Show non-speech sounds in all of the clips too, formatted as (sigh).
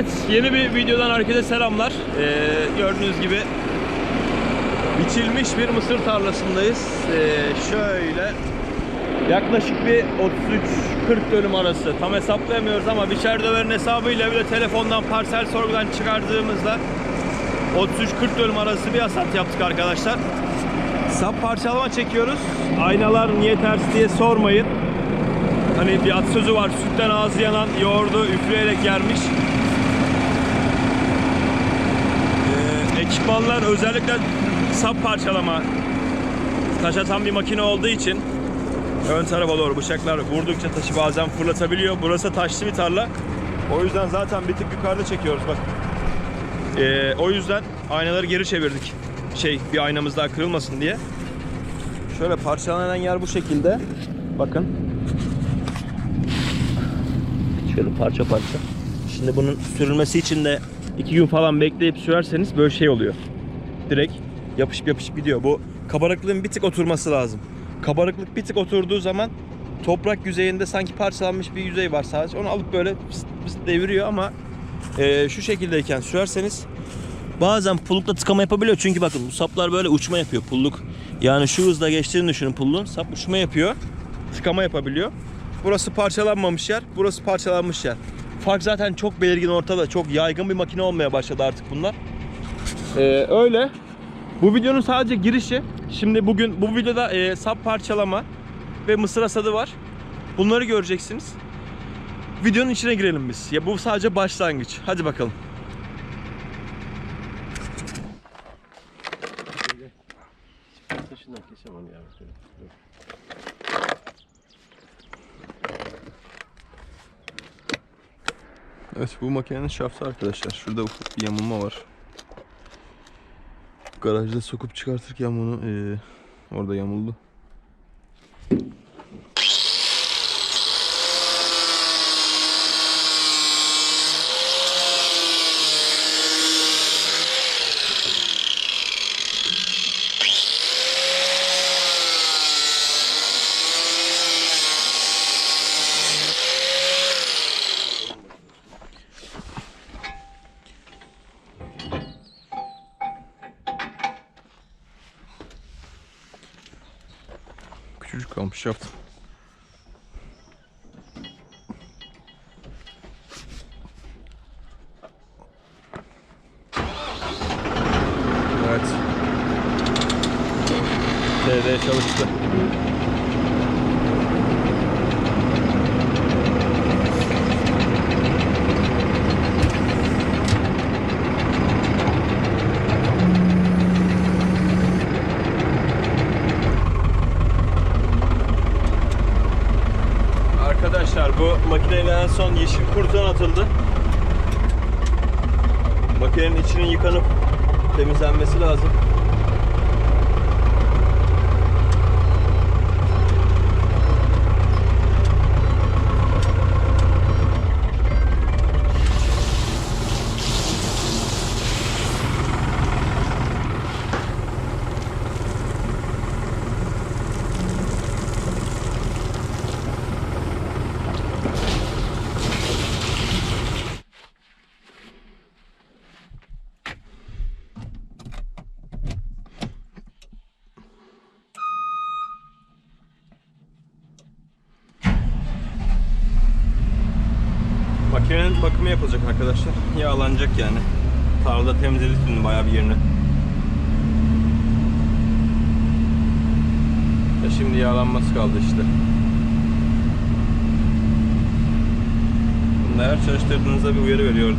Evet, yeni bir videodan herkese selamlar. Ee, gördüğünüz gibi biçilmiş bir mısır tarlasındayız. Ee, şöyle yaklaşık bir 33-40 dönüm arası. Tam hesaplayamıyoruz ama biçer döverin hesabıyla bile telefondan parsel sorgudan çıkardığımızda 33-40 dönüm arası bir hasat yaptık arkadaşlar. Sap parçalama çekiyoruz. Aynalar niye ters diye sormayın. Hani bir atasözü var. Sütten ağzı yanan yoğurdu üfleyerek yermiş. Ekipmanlar özellikle sap parçalama taş atan bir makine olduğu için ön tarafa doğru bıçaklar vurdukça taşı bazen fırlatabiliyor. Burası taşlı bir tarla. O yüzden zaten bir tık yukarıda çekiyoruz bak. Ee, o yüzden aynaları geri çevirdik. Şey bir aynamız daha kırılmasın diye. Şöyle parçalanan yer bu şekilde. Bakın. Şöyle parça parça. Şimdi bunun sürülmesi için de iki gün falan bekleyip sürerseniz böyle şey oluyor. Direkt yapışıp yapışıp gidiyor. Bu kabarıklığın bir tık oturması lazım. Kabarıklık bir tık oturduğu zaman toprak yüzeyinde sanki parçalanmış bir yüzey var sadece. Onu alıp böyle pıst pıst deviriyor ama e, şu şekildeyken sürerseniz bazen pullukla tıkama yapabiliyor. Çünkü bakın bu saplar böyle uçma yapıyor pulluk. Yani şu hızla geçtiğini düşünün pulluğun. Sap uçma yapıyor. Tıkama yapabiliyor. Burası parçalanmamış yer, burası parçalanmış yer. Fark zaten çok belirgin ortada. Çok yaygın bir makine olmaya başladı artık bunlar. Ee, öyle. Bu videonun sadece girişi. Şimdi bugün bu videoda e, sap parçalama ve mısır hasadı var. Bunları göreceksiniz. Videonun içine girelim biz. Ya bu sadece başlangıç. Hadi bakalım. Evet bu makinenin şaftı arkadaşlar. Şurada ufak bir yamulma var. Garajda sokup çıkartırken bunu eee, orada yamuldu. Küçücük kalmış şaft. Evet. TD çalıştı. Arkadaşlar bu makineyle en son yeşil kurtan atıldı. Makinenin içinin yıkanıp temizlenmesi lazım. Makinenin bakımı yapılacak arkadaşlar. Yağlanacak yani. Tarlada temizledik dün bayağı bir yerini. Ya şimdi yağlanması kaldı işte. Bunda her çalıştırdığınızda bir uyarı veriyor.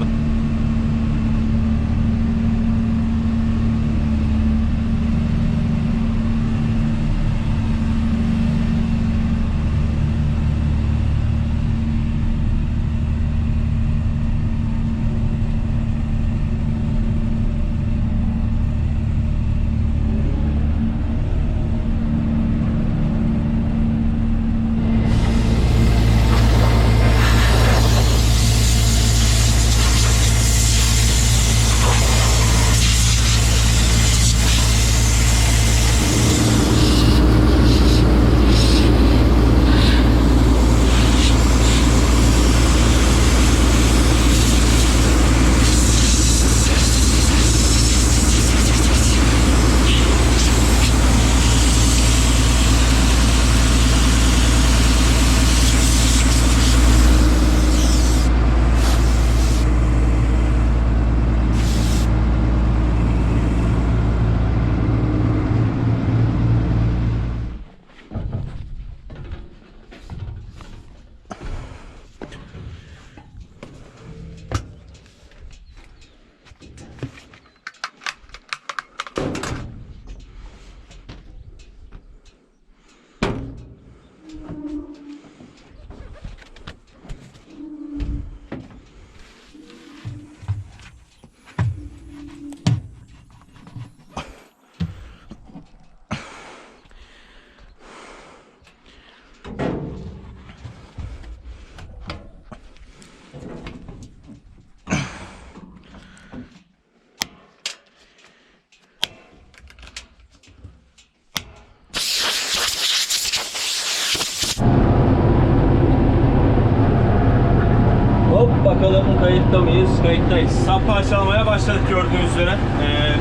Parçalamaya başladık gördüğünüz üzere.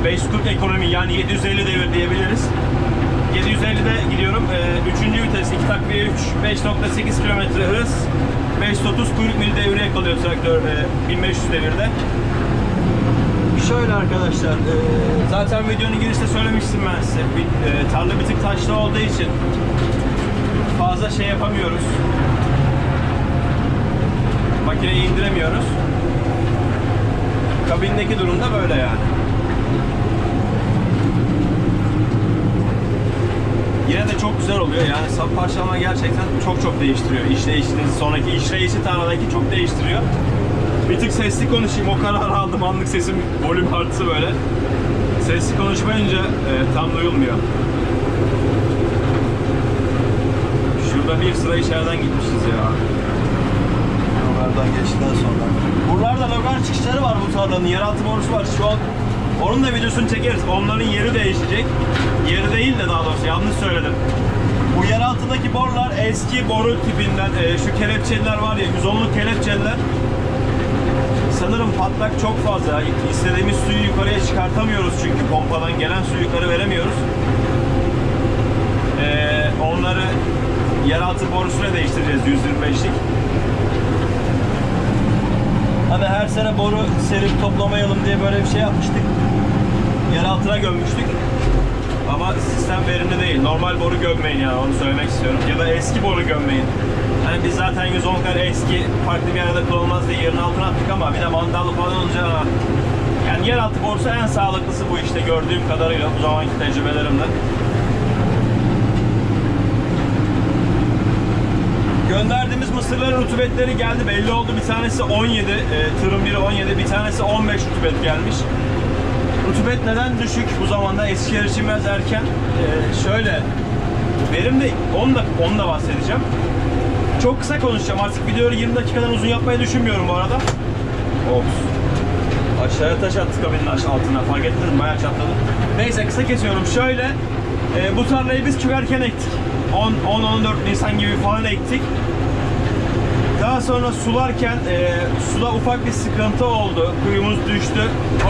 Ee, 540 ekonomi yani 750 devir diyebiliriz. 750'de gidiyorum. Ee, üçüncü vites 2 takviye 3. 5.8 km hız. 530 kuyruk mili devri yakalıyor traktör e, 1500 devirde. Şöyle arkadaşlar, e, zaten videonun girişte söylemiştim ben size. Bir, e, tarla bir tık taşlı olduğu için fazla şey yapamıyoruz. Makineyi indiremiyoruz. Kabindeki durum da böyle yani. Yine de çok güzel oluyor yani sap parçalama gerçekten çok çok değiştiriyor. İşleyişiniz sonraki işleyişi tarladaki çok değiştiriyor. Bir tık sesli konuşayım o karar aldım anlık sesim volüm arttı böyle. Sesli konuşmayınca e, tam duyulmuyor. Şurada bir sıra içeriden gitmişiz ya. Oralardan geçtikten sonra. Buralarda logar çıkışları var bu tarlanın. Yeraltı borusu var. Şu an onun da videosunu çekeriz. Onların yeri değişecek. Yeri değil de daha doğrusu yanlış söyledim. Bu yer altındaki borular eski boru tipinden. e, şu kelepçeliler var ya 110'luk kelepçeliler. Sanırım patlak çok fazla. İstediğimiz suyu yukarıya çıkartamıyoruz çünkü pompadan gelen suyu yukarı veremiyoruz. E, onları yeraltı borusuyla değiştireceğiz 125'lik. Hani her sene boru serip toplamayalım diye böyle bir şey yapmıştık. Yer altına gömmüştük. Ama sistem verimli değil. Normal boru gömmeyin yani onu söylemek istiyorum. Ya da eski boru gömmeyin. Hani biz zaten 110 kare eski farklı bir yerde kullanılmaz diye yerin altına attık ama bir de mandallı falan olunca ha. yani yeraltı borusu en sağlıklısı bu işte gördüğüm kadarıyla bu zamanki tecrübelerimle. Mısırların rutubetleri geldi belli oldu. Bir tanesi 17, e, tırın biri 17, bir tanesi 15 rutubet gelmiş. Rutubet neden düşük bu zamanda Eskişehir için biraz erken? E, şöyle, verim de onu da, onu da bahsedeceğim. Çok kısa konuşacağım artık videoyu 20 dakikadan uzun yapmayı düşünmüyorum bu arada. Ops. Aşağıya taş attık kabinin altına fark ettiniz? Bayağı çatladı. Neyse kısa kesiyorum. Şöyle, e, bu tarlayı biz çok erken ektik. 10-14 Nisan gibi falan ektik. Daha sonra sularken e, suda ufak bir sıkıntı oldu. Kuyumuz düştü.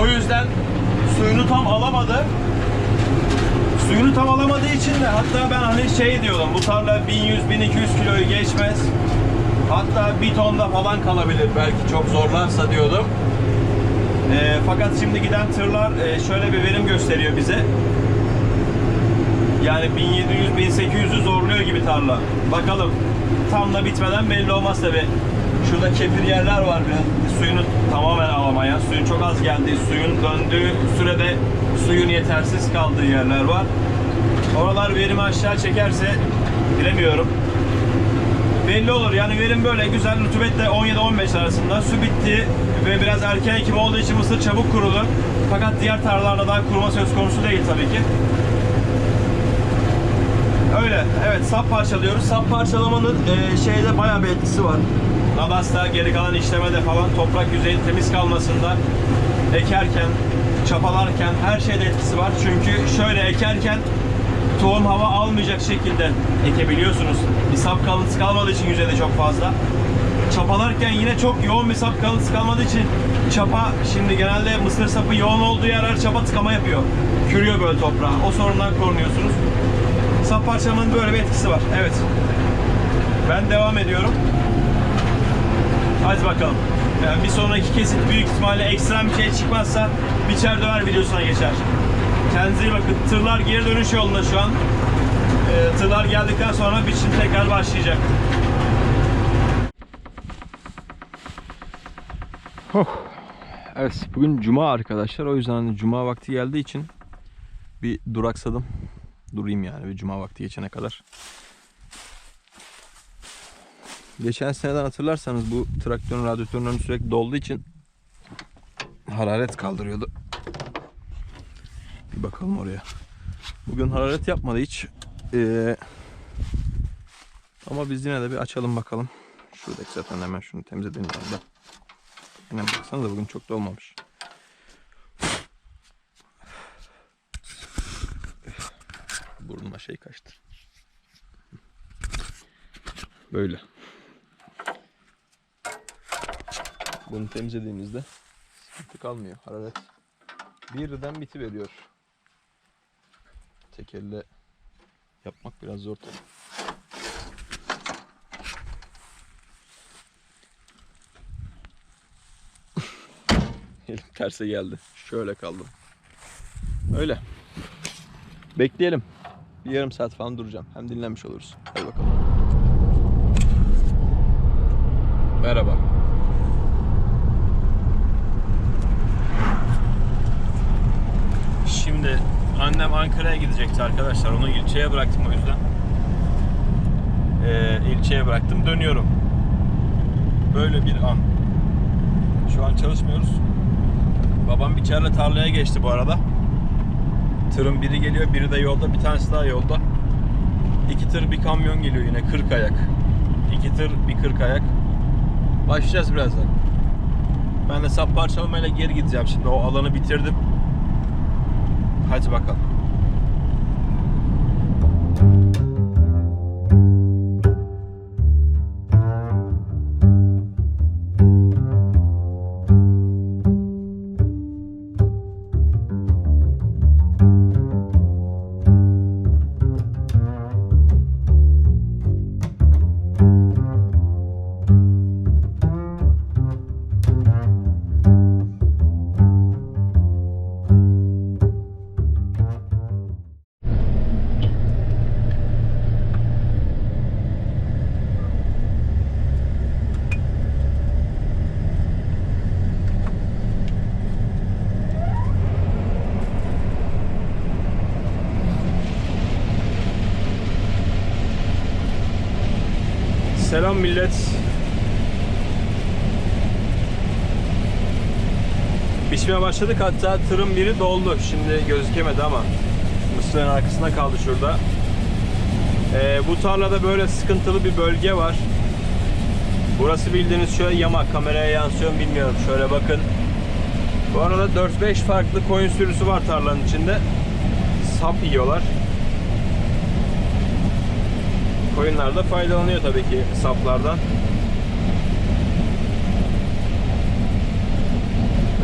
O yüzden suyunu tam alamadı. Suyunu tam alamadığı için de hatta ben hani şey diyordum bu tarla 1100-1200 kiloyu geçmez. Hatta bir tonda falan kalabilir belki çok zorlarsa diyordum. E, fakat şimdi giden tırlar e, şöyle bir verim gösteriyor bize. Yani 1700-1800'ü zorluyor gibi tarla. Bakalım. Tam da bitmeden belli olmaz tabi. Şurada kefir yerler var biraz. Suyunu tamamen alamayan, suyun çok az geldiği, suyun döndüğü sürede suyun yetersiz kaldığı yerler var. Oralar verimi aşağı çekerse bilemiyorum. Belli olur yani verim böyle güzel rutubetle 17-15 arasında su bitti ve biraz erken ekim olduğu için mısır çabuk kurudu. Fakat diğer tarlalarda daha kuruma söz konusu değil tabii ki. Öyle. Evet sap parçalıyoruz. Sap parçalamanın e, şeyde bayağı bir etkisi var. Nadas'ta geri kalan işlemede falan toprak yüzeyinin temiz kalmasında ekerken, çapalarken her şeyde etkisi var. Çünkü şöyle ekerken tohum hava almayacak şekilde ekebiliyorsunuz. Bir sap kalıntısı kalmadığı için yüzeyde çok fazla. Çapalarken yine çok yoğun bir sap kalıntısı kalmadığı için çapa şimdi genelde mısır sapı yoğun olduğu yerler çapa tıkama yapıyor. Kürüyor böyle toprağı. O sorundan korunuyorsunuz. Sap parçalamanın böyle bir etkisi var. Evet. Ben devam ediyorum. Hadi bakalım. Yani bir sonraki kesit büyük ihtimalle ekstrem bir şey çıkmazsa biçer döver videosuna geçer. Kendinize iyi bakın. Tırlar geri dönüş yolunda şu an. Ee, tırlar geldikten sonra biçim tekrar başlayacak. Evet bugün cuma arkadaşlar o yüzden cuma vakti geldiği için bir duraksadım. Durayım yani bir cuma vakti geçene kadar. Geçen seneden hatırlarsanız bu traktörün radyatörünün sürekli dolduğu için hararet kaldırıyordu. Bir bakalım oraya. Bugün hararet yapmadı hiç. Ee, ama biz yine de bir açalım bakalım. Şuradaki zaten hemen şunu temizledim. Yine baksanıza bugün çok da olmamış. Burnuma şey kaçtı. Böyle. Bunu temizlediğimizde sıkıntı kalmıyor. Hararet birden biti veriyor. Tek elle yapmak biraz zor tabii. (laughs) Elim terse geldi. Şöyle kaldım. Öyle. Bekleyelim. Bir yarım saat falan duracağım. Hem dinlenmiş oluruz. Hadi bakalım. Merhaba. Şimdi annem Ankara'ya gidecekti arkadaşlar. Onu ilçeye bıraktım o yüzden. Ee, ilçeye bıraktım. Dönüyorum. Böyle bir an. Şu an çalışmıyoruz. Babam bir kere tarlaya geçti bu arada. Tırın biri geliyor, biri de yolda, bir tanesi daha yolda. İki tır, bir kamyon geliyor yine 40 ayak. İki tır, bir 40 ayak. Başlayacağız birazdan. Ben de sap parçalamayla geri gideceğim şimdi. O alanı bitirdim. Hadi bakalım. Millet. Biçmeye başladık hatta tırın biri doldu. Şimdi gözükemedi ama mısırın arkasında kaldı şurada. Ee, bu tarlada böyle sıkıntılı bir bölge var. Burası bildiğiniz şöyle yamak. Kameraya yansıyor bilmiyorum. Şöyle bakın. Bu arada 4-5 farklı koyun sürüsü var tarlanın içinde. Sap yiyorlar. Koyunlar da faydalanıyor tabii ki saplardan.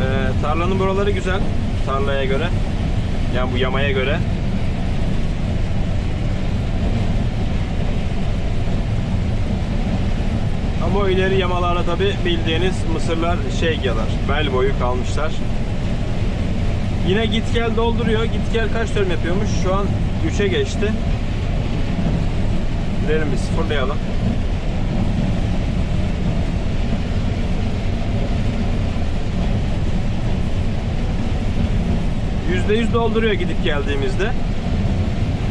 Ee, tarlanın buraları güzel. Tarlaya göre. Yani bu yamaya göre. Ama o ileri yamalarda tabii bildiğiniz mısırlar şey yiyorlar. Bel boyu kalmışlar. Yine git gel dolduruyor. Git gel kaç dönüm yapıyormuş? Şu an 3'e geçti. Bir sıfırlayalım. %100 dolduruyor gidip geldiğimizde.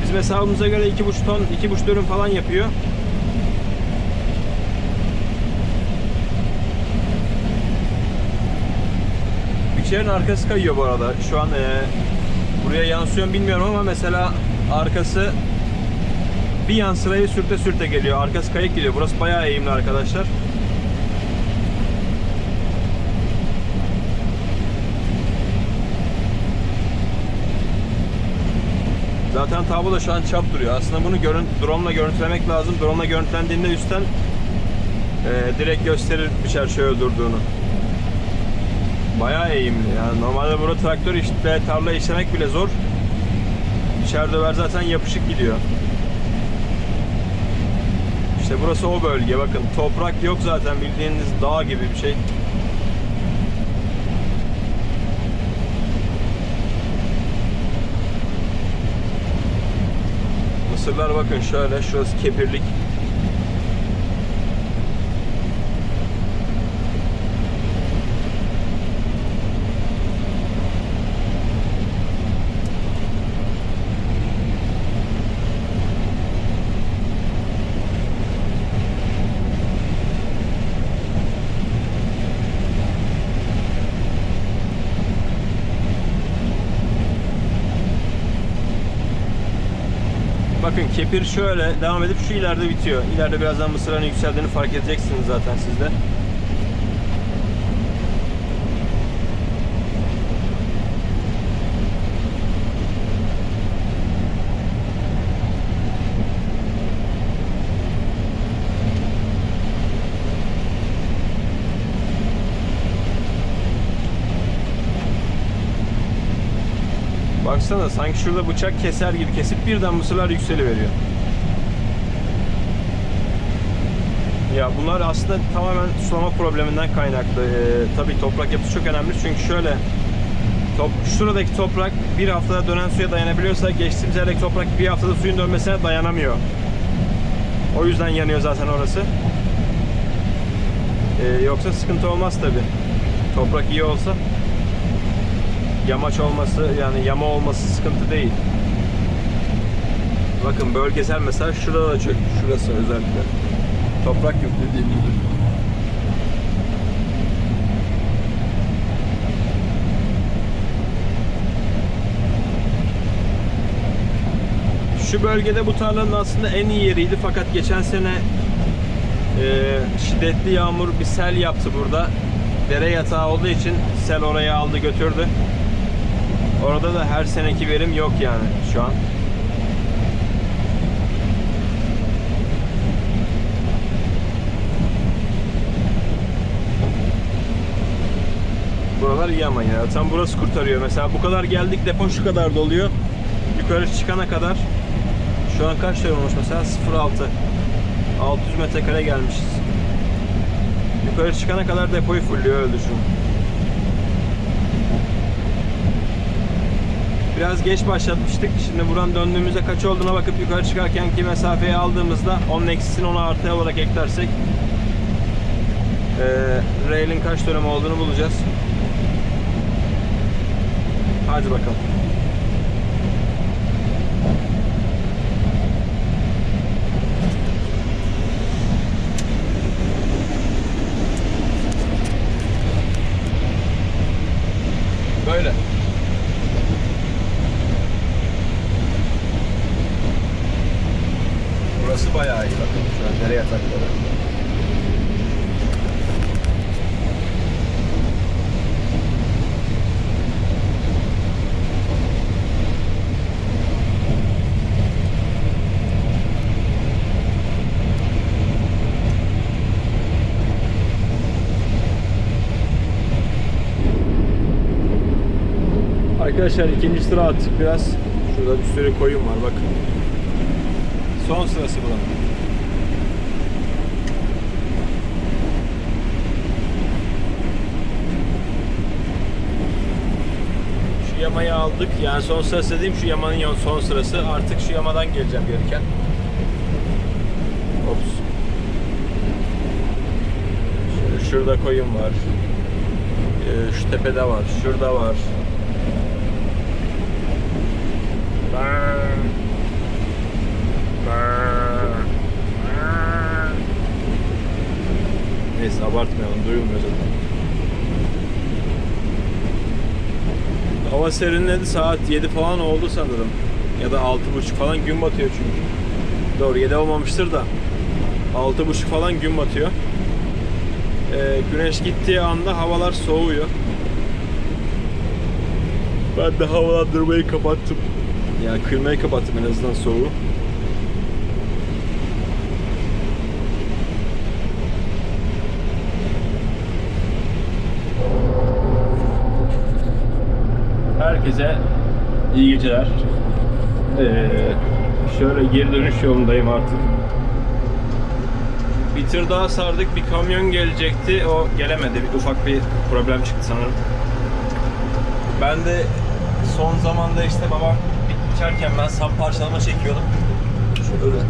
Bizim hesabımıza göre 2,5 ton, 2,5 dönüm falan yapıyor. Biçerin arkası kayıyor bu arada. Şu an e, buraya yansıyor bilmiyorum ama mesela arkası bir yan sırayı sürte sürte geliyor. Arkası kayık geliyor. Burası bayağı eğimli arkadaşlar. Zaten tablo şu an çap duruyor. Aslında bunu görün, drone ile görüntülemek lazım. Drone ile görüntülendiğinde üstten e, direkt gösterir biçer şey öldürdüğünü. Bayağı eğimli. Yani normalde burada traktör işte tarla işlemek bile zor. İçeride zaten yapışık gidiyor. İşte burası o bölge. Bakın toprak yok zaten bildiğiniz dağ gibi bir şey. Mısırlar bakın şöyle şurası kepirlik. Bakın kepir şöyle devam edip şu ileride bitiyor. İleride birazdan mısırların yükseldiğini fark edeceksiniz zaten siz Baksana sanki şurada bıçak keser gibi kesip birden mısırlar yükseliveriyor. Ya bunlar aslında tamamen sulama probleminden kaynaklı. Ee, tabii toprak yapısı çok önemli çünkü şöyle top, şuradaki toprak bir haftada dönen suya dayanabiliyorsa geçtiğimiz yerdeki toprak bir haftada suyun dönmesine dayanamıyor. O yüzden yanıyor zaten orası. Ee, yoksa sıkıntı olmaz tabi. Toprak iyi olsa yamaç olması yani yama olması sıkıntı değil. Bakın bölgesel mesela şurada da çökmüş. Şurası özellikle. Toprak yok dediğim gibi. Şu bölgede bu tarlanın aslında en iyi yeriydi fakat geçen sene e, şiddetli yağmur bir sel yaptı burada. Dere yatağı olduğu için sel oraya aldı götürdü. Orada da her seneki verim yok yani şu an. Buralar iyi ama ya. Tam burası kurtarıyor. Mesela bu kadar geldik depo şu kadar doluyor. Yukarı çıkana kadar şu an kaç dönüm olmuş mesela? 0.6 600 metrekare gelmişiz. Yukarı çıkana kadar depoyu fullüyor öyle düşün. Biraz geç başlatmıştık. Şimdi buradan döndüğümüzde kaç olduğuna bakıp yukarı çıkarkenki mesafeyi aldığımızda onun eksisini ona artı olarak eklersek eee rail'in kaç dönüm olduğunu bulacağız. Hadi bakalım. Böyle. Burası bayağı iyi bakın şu an dere yatakları. Arkadaşlar ikinci sıra attık biraz. Şurada bir sürü koyun var bakın. Son sırası buranın. Şu yamayı aldık. Yani son sırası dediğim şu yamanın son sırası. Artık şu yamadan geleceğim gelirken. Ops. Şöyle şurada koyun var. Ee, şu tepede var. Şurada var. Bang. Neyse abartmayalım duyulmuyor zaten. Hava serinledi saat 7 falan oldu sanırım. Ya da 6.30 falan gün batıyor çünkü. Doğru 7 olmamıştır da. 6.30 falan gün batıyor. Ee, güneş gittiği anda havalar soğuyor. Ben de havalandırmayı kapattım. Yani kıymayı kapattım en azından soğuğu. Herkese iyi geceler. Ee, şöyle geri dönüş yolundayım artık. Bir tır daha sardık. Bir kamyon gelecekti. O gelemedi. Bir ufak bir problem çıktı sanırım. Ben de son zamanda işte babam biçerken ben sap parçalama çekiyordum. Şöyle.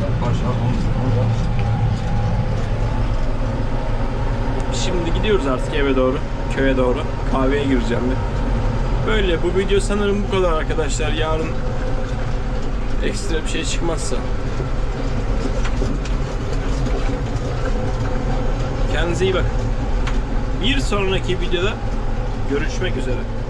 Sap parçalamamız. Şimdi gidiyoruz artık eve doğru, köye doğru. Kahveye gireceğim bir. Böyle bu video sanırım bu kadar arkadaşlar. Yarın ekstra bir şey çıkmazsa. Kendinize iyi bakın. Bir sonraki videoda görüşmek üzere.